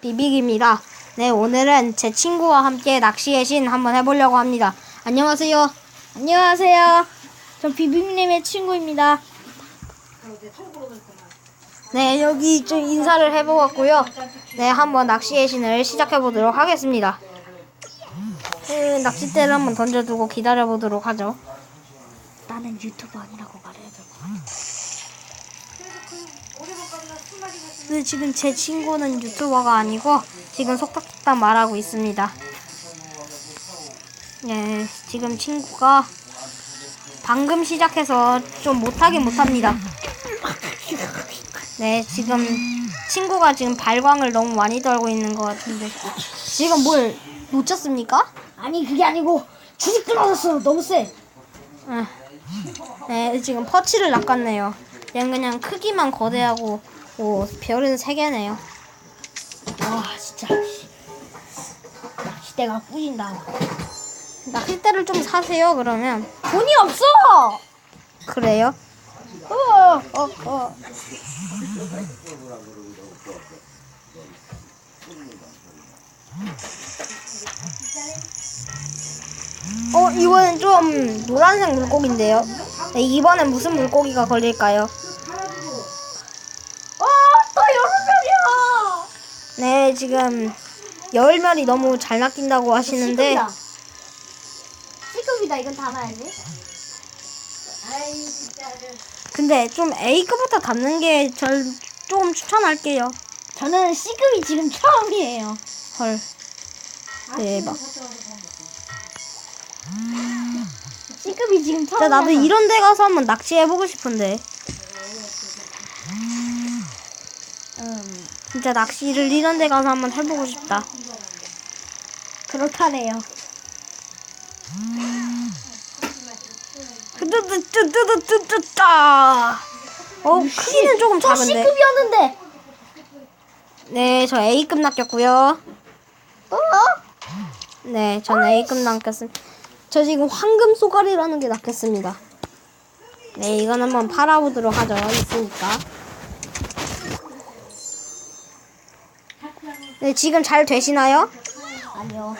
비빅입니다. 네, 오늘은 제 친구와 함께 낚시의 신 한번 해보려고 합니다. 안녕하세요. 안녕하세요. 저 비빔님의 친구입니다. 네, 여기 좀 인사를 해보았고요. 네, 한번 낚시의 신을 시작해보도록 하겠습니다. 그 낚싯대를 한번 던져두고 기다려보도록 하죠. 나는 유튜브 아니라고 말해야 될것 같아. 근데 지금 제 친구는 유튜버가 아니고 지금 속닥속닥 말하고 있습니다. 네, 지금 친구가 방금 시작해서 좀 못하긴 못합니다. 네, 지금 친구가 지금 발광을 너무 많이 떨고 있는 것 같은데 지금 뭘 놓쳤습니까? 아니 그게 아니고 주식 들어졌어. 너무 세. 아, 네, 지금 퍼치를 낚았네요. 얘는 그냥 크기만 거대하고 오, 별은 세 개네요. 와 진짜. 낚시대가 뿌린다. 낚싯대를 좀 사세요 그러면 돈이 없어. 그래요? 어, 어, 어. 어 이번엔 좀 노란색 물고기인데요 네, 이번엔 무슨 물고기가 걸릴까요? 네 지금 열멸이 너무 잘 낚인다고 하시는데 C급이다. C급이다. 이건 담아야지. 아이 진짜를. 근데 좀 A급부터 잡는 게절좀 추천할게요 저는 C급이 지금 처음이에요. 헐 대박 C급이 지금 진짜 처음이야. 나도 이런 데 가서 한번 낚시해보고 싶은데 진짜 낚시를 이런 데 가서 한번 해보고 싶다 그렇다네요. 뜨뜨뜨뜨뜨뜨뜨 어 크기는 조금 저 작은데 C급이었는데. 네 저 A급 낚였고요 어? 네, 전 A급 낚였습니다. 저 지금 황금 쏘가리라는 게 낚였습니다. 네, 이건 한번 팔아보도록 하죠. 있으니까. 네, 지금 잘 되시나요? 아니요.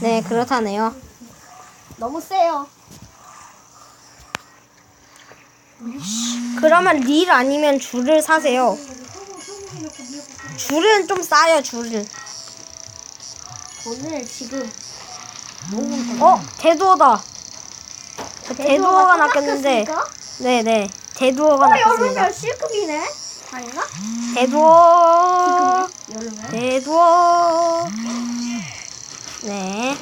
네, 그렇다네요. 너무 세요. 그러면 릴 아니면 줄을 사세요. 줄은 좀 싸요, 줄을. 오늘 지금 어, 대두어다. 저 대두어가 낚였는데? 네네, 대두어가 어, 낚였습니다. 여름별 C급이네. 아닌가? 대두어. 대두어. 네.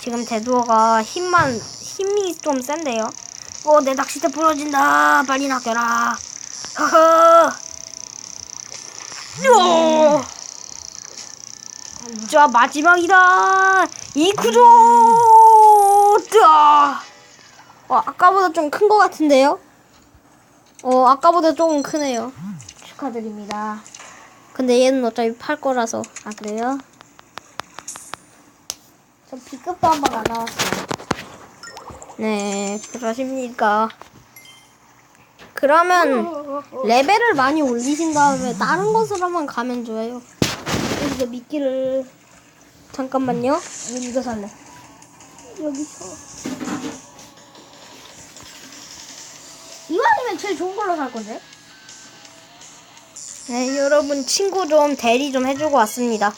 지금 대두어가 힘만 힘이 좀 센데요. 어, 내 낚싯대 부러진다. 빨리 낚여라. 허허. 요. 자 마지막이다. 이쿠조. 어, 아까보다 좀 큰 것 같은데요? 어, 아까보다 조금 크네요. 축하드립니다. 근데 얘는 어차피 팔 거라서. 아, 그래요? 저 B급도 한 번 안 나왔어요. 네, 그러십니까. 그러면 레벨을 많이 올리신 다음에 다른 곳으로만 가면 좋아요. 여기서 미끼를 잠깐만요. 이거 살래. 여기서 이왕이면 제일 좋은 걸로 살 건데. 네, 여러분 친구 좀 대리 좀 해주고 왔습니다.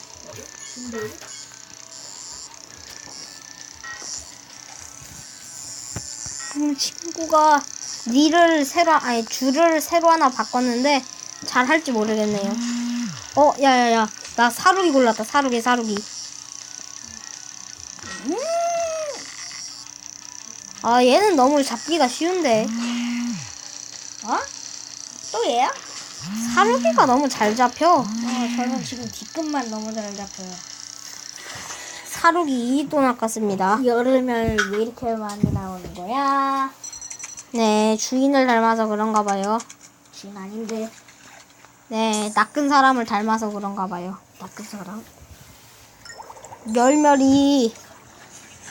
음, 친구가 니를 새로 아니 줄을 새로 하나 바꿨는데 잘 할지 모르겠네요. 어, 야야야, 나 사루기 골랐다. 사루기, 사루기. 음. 아, 얘는 너무 잡기가 쉬운데. 어? 또 얘야? 사루기가 너무 잘 잡혀. 어, 저는 지금 D급만 너무 잘 잡혀요. 사루기 2도 낚았습니다. 여름을 왜 이렇게 많이 나오는 거야? 네, 주인을 닮아서 그런가 봐요. 진 아닌데. 네, 낚은 사람을 닮아서 그런가 봐요. 낚은 사람? 열멸이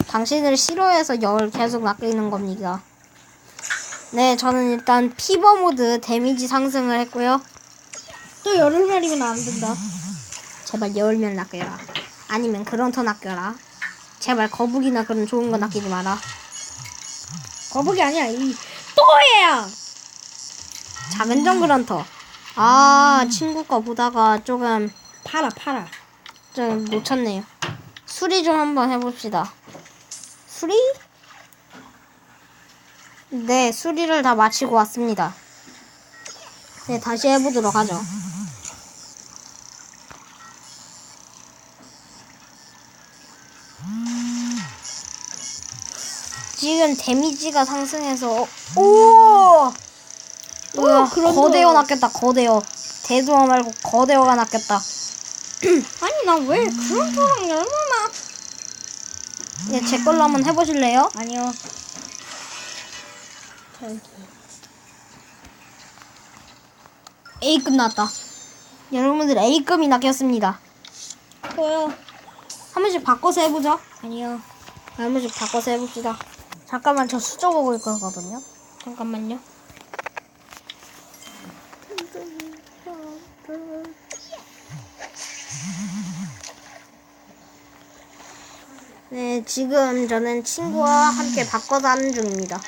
당신을 싫어해서 열 계속 낚이는 겁니다. 네, 저는 일단 피버 모드 데미지 상승을 했고요. 또 여름날이면 안 된다. 제발 열면 낚여라. 아니면 그런 터 낚여라. 제발 거북이나 그런 좋은 거 낚이지 마라. 거북이 아니야 이 또예요. 작은 정그런터. 아 친구 거 보다가 조금 팔아 팔아. 좀 놓쳤네요. 수리 좀 한번 해봅시다. 수리? 네, 수리를 다 마치고 왔습니다. 네, 다시 해보도록 하죠. 지금 데미지가 상승해서 오! 우와, 그런 거대어 거. 낚였다 거대어 대두어 말고 거대어가 낚였다 아니 나 왜 그런 거랑 얼마나? 네, 제 걸로 한번 해보실래요? 아니요. 저기. A급 나왔다. 여러분들 A급이 낚였습니다. 또요. 한 번씩 바꿔서 해보죠. 아니요. 한 번씩 바꿔서 해봅시다. 잠깐만 저 수저 보고 있거든요. 잠깐만요. 네, 지금 저는 친구와 함께 바꿔서 하는 중입니다.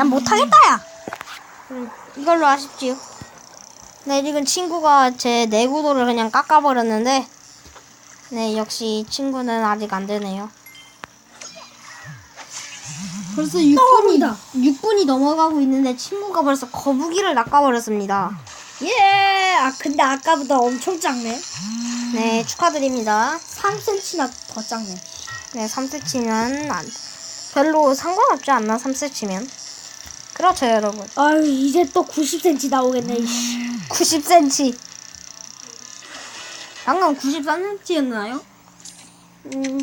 난 못하겠다, 야! 그럼 이걸로 하십시오. 네, 지금 친구가 제 내구도를 그냥 깎아버렸는데, 네, 역시 친구는 아직 안 되네요. 벌써 6분이, 떠오른다. 6분이 넘어가고 있는데 친구가 벌써 거북이를 낚아버렸습니다. 예. 아 근데 아까보다 엄청 작네. 네, 축하드립니다. 3cm나 더 작네. 네, 3cm는 안, 별로 상관없지 않나, 3cm면. 그렇죠, 여러분. 아유 이제 또 90cm 나오겠네. 이씨. 90cm. 방금 93cm였나요? 음,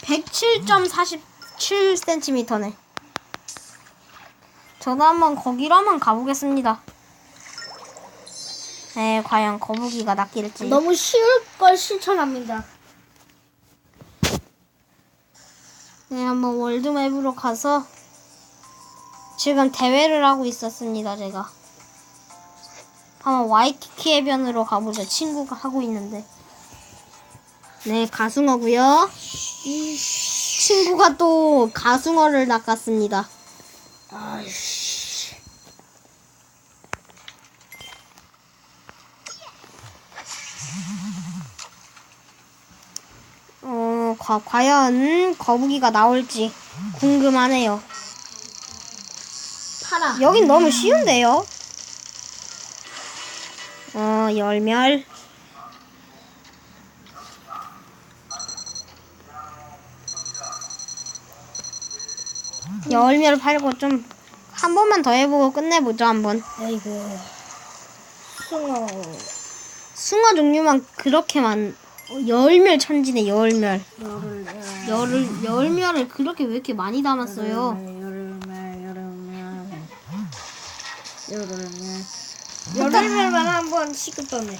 107.47cm네. 저도 한번 거기로 한번 가보겠습니다. 네, 과연 거북이가 낚일지. 너무 쉬울 걸 실천합니다. 네, 한번 월드맵으로 가서 지금 대회를 하고 있었습니다, 제가. 한번 와이키키 해변으로 가보죠. 친구가 하고 있는데. 네, 가숭어고요. 친구가 또 가숭어를 낚았습니다. 어, 과, 과연 거북이가 나올지 궁금하네요. 팔아. 여긴 너무 쉬운데요? 어, 열멸. 열멸 팔고 좀 한 번만 더 해보고 끝내보죠 한번. 아이고. 숭어. 숭어 종류만 그렇게 많. 어, 열멸 천지네 열멸. 열을 열을 열멸을 그렇게 왜 이렇게 많이 담았어요? 여름에 여름에 여름에 여름멸만 한번 시급 떠네.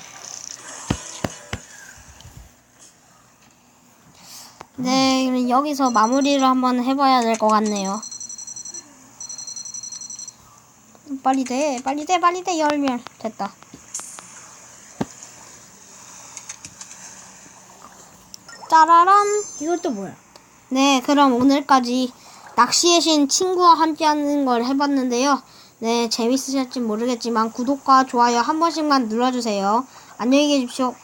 네, 그럼 여기서 마무리를 한번 해봐야 될 것 같네요. 빨리 돼, 빨리 돼, 빨리 돼, 열멸. 됐다. 짜라란. 이것도 뭐야? 네, 그럼 오늘까지 낚시의 신 친구와 함께하는 걸 해봤는데요. 네, 재밌으실지 모르겠지만 구독과 좋아요 한 번씩만 눌러주세요. 안녕히 계십시오.